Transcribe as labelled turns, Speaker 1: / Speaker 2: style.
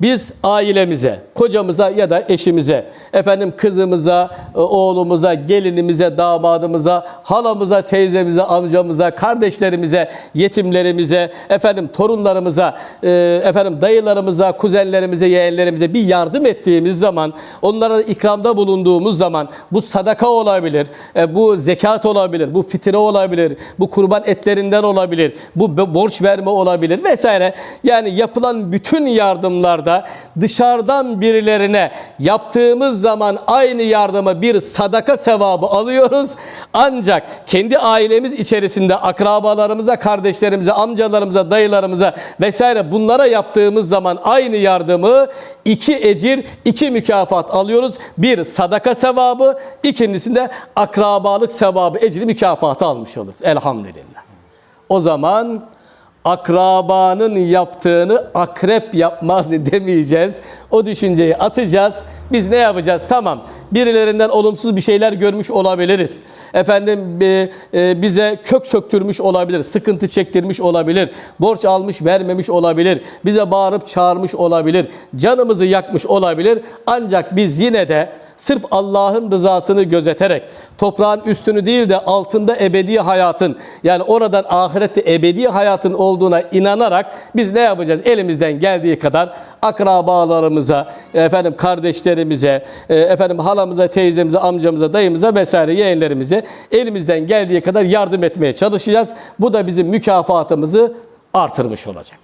Speaker 1: Biz ailemize, kocamıza ya da eşimize, efendim kızımıza, e, oğlumuza, gelinimize, damadımıza, halamıza, teyzemize, amcamıza, kardeşlerimize, yetimlerimize, efendim torunlarımıza, e, efendim dayılarımıza, kuzenlerimize, yeğenlerimize bir yardım ettiğimiz zaman, onlara ikramda bulunduğumuz zaman bu sadaka olabilir, e, bu zekat olabilir, bu fitre olabilir, bu kurban etlerinden olabilir, bu bo- borç verme olabilir vesaire. Yani yapılan bütün yardımlarda dışarıdan birilerine yaptığımız zaman aynı yardımı bir sadaka sevabı alıyoruz. Ancak kendi ailemiz içerisinde akrabalarımıza, kardeşlerimize, amcalarımıza, dayılarımıza vesaire bunlara yaptığımız zaman aynı yardımı iki ecir, iki mükafat alıyoruz. Bir sadaka sevabı, ikincisinde akrabalık sevabı, ecri mükafatı almış oluruz. Elhamdülillah. O zaman akrabanın yaptığını akrep yapmaz demeyeceğiz. O düşünceyi atacağız. Biz ne yapacağız? Tamam. Birilerinden olumsuz bir şeyler görmüş olabiliriz. Efendim e, e, bize kök söktürmüş olabilir, sıkıntı çektirmiş olabilir, borç almış vermemiş olabilir, bize bağırıp çağırmış olabilir, canımızı yakmış olabilir. Ancak biz yine de sırf Allah'ın rızasını gözeterek toprağın üstünü değil de altında ebedi hayatın yani oradan ahirette ebedi hayatın olduğuna inanarak biz ne yapacağız? Elimizden geldiği kadar akrabalarımıza, efendim kardeşlerimize, e, efendim halamıza, teyzemize, amcamıza, dayımıza vesaire yeğenlerimize elimizden geldiği kadar yardım etmeye çalışacağız. Bu da bizim mükafatımızı artırmış olacak.